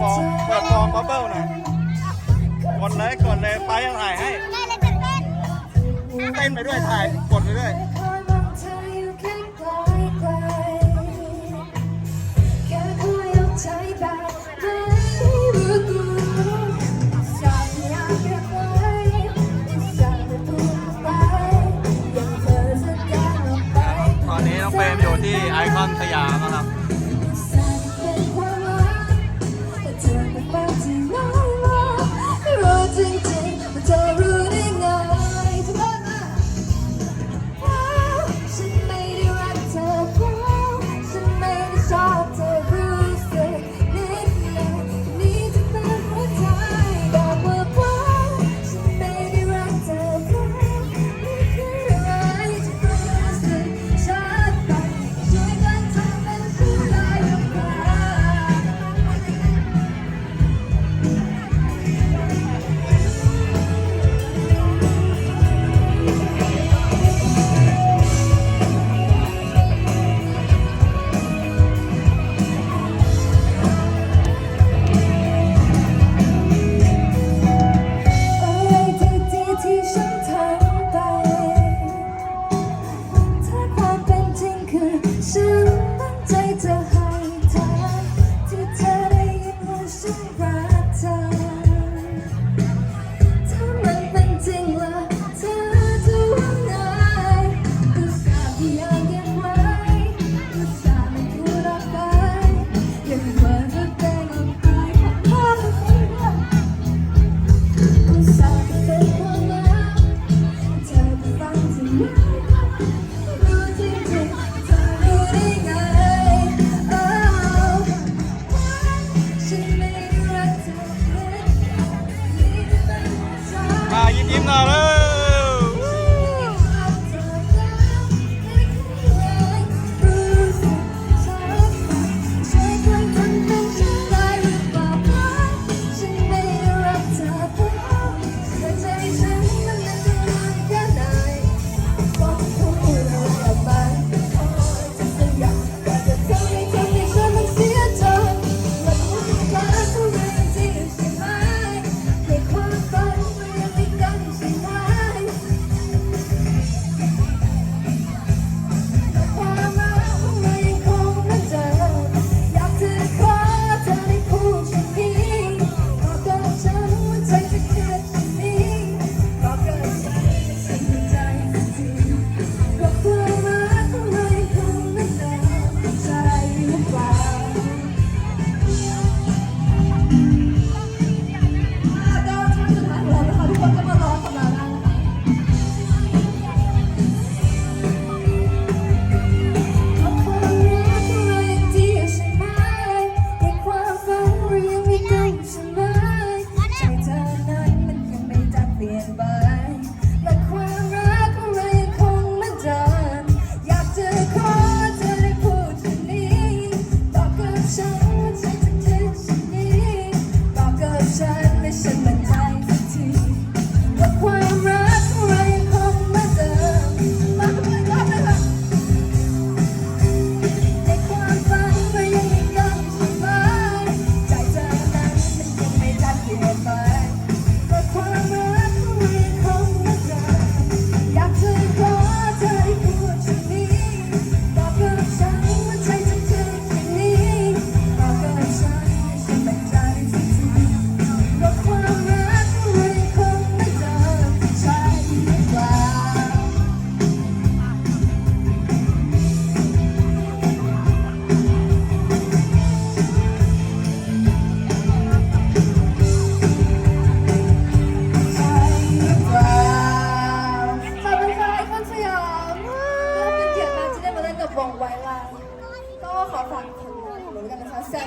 ฟองเปิดฟองบับเบิ้ลหน่อยกดเลยกดเลยไปถ่ายให้ ได้เลยตื่นเต้น เต้นไปด้วยถ่ายกดไปด้วย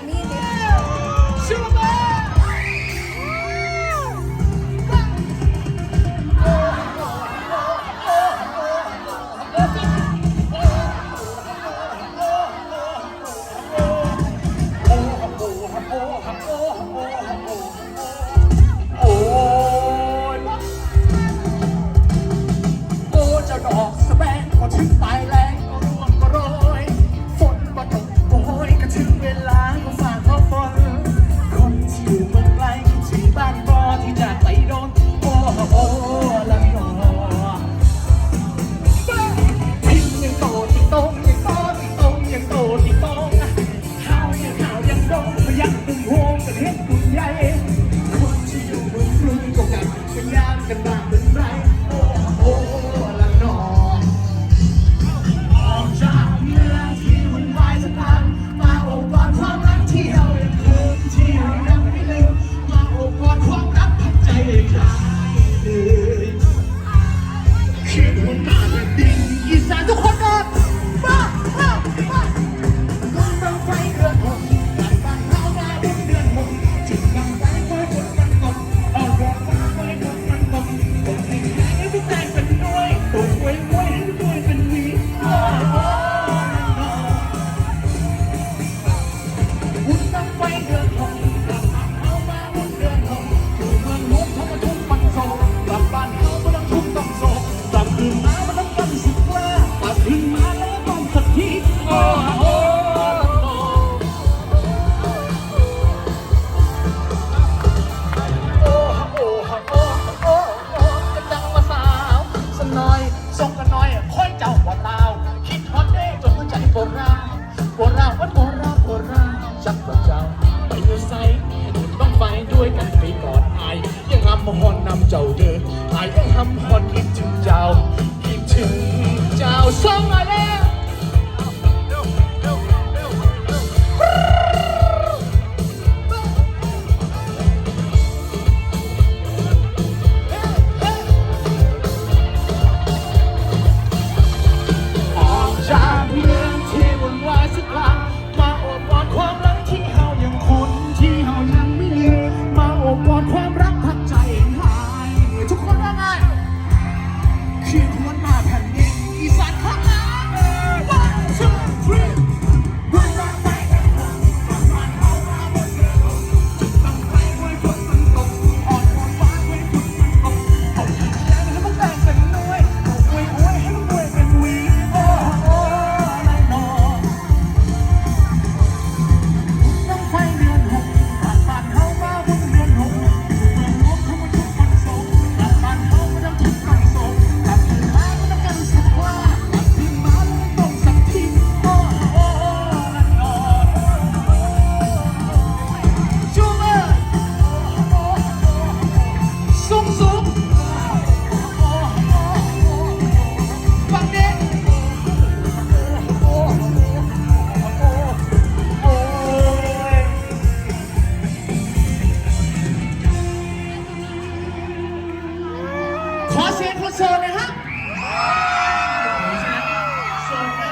me and Son alev. คนโสดนะฮะโสดนะ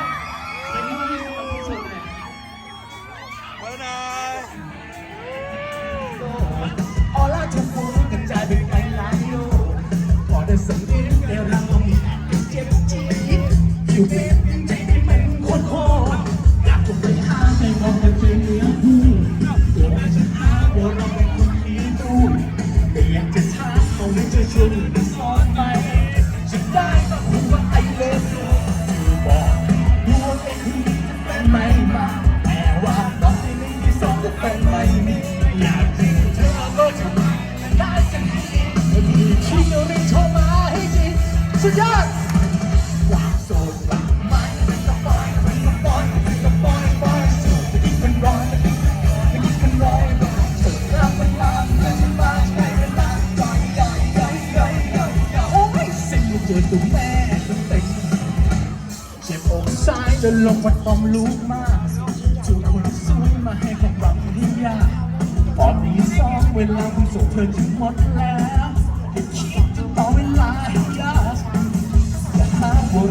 เดี๋ยวนี้มาที่คนโสดเลยมาแล้วนะออร่าทุกคนกระจายไปไกลหลายโลกพอได้สังเกตในเรามีแอบเจ็บจี๊ดอยู่เด็กใจได้มันโคตรโคตรอยากจะไปหาให้มองกันเจอเนื้อ สุดยอดความโสดหลังไม่เป็นกระปอยเป็นกระปอยเป็นกระปอยปอยโสดจะกินเป็นร้อนเป็นร้อนเป็นร้อยโสดแล้วมันลามแล้วมันมาใช้เวลาย่อยย่อยย่อยย่อยย่อยย่อยโอ้ยสิ่งที่เจอตัวแม่ตัวเต็งเจ็บอกซ้ายจนลงวันตอมลูกมากจูบคนสวยมาให้ของรักที่ยากตอนนี้สองเวลาคุณส่งเธอถึงหมดแล้วอย่าคิดจะต่อเวลา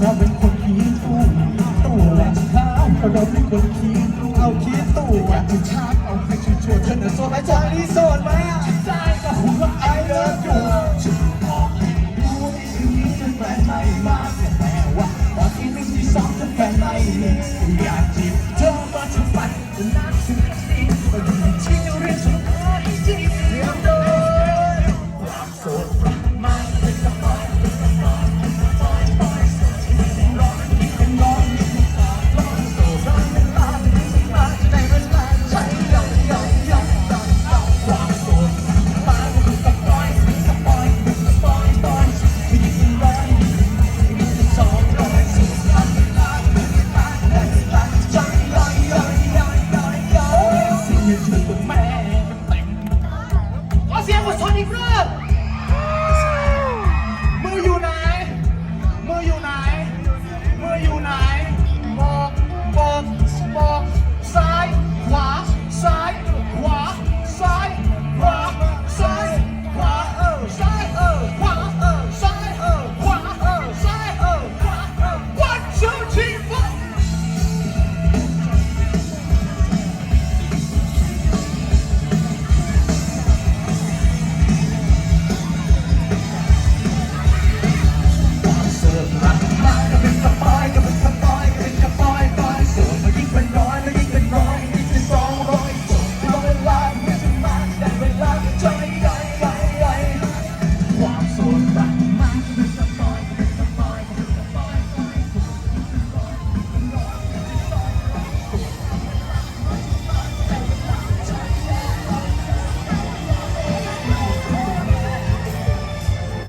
เราเป็นคนขี้ตู้ตู้แหละเท้าเพราะเราเป็นคนขี้ตู้เอาขี้ตู้อยากจะชากเอาให้ชัวร์ๆเธอนี่ยโสดไหมจอยนี่โสดไหม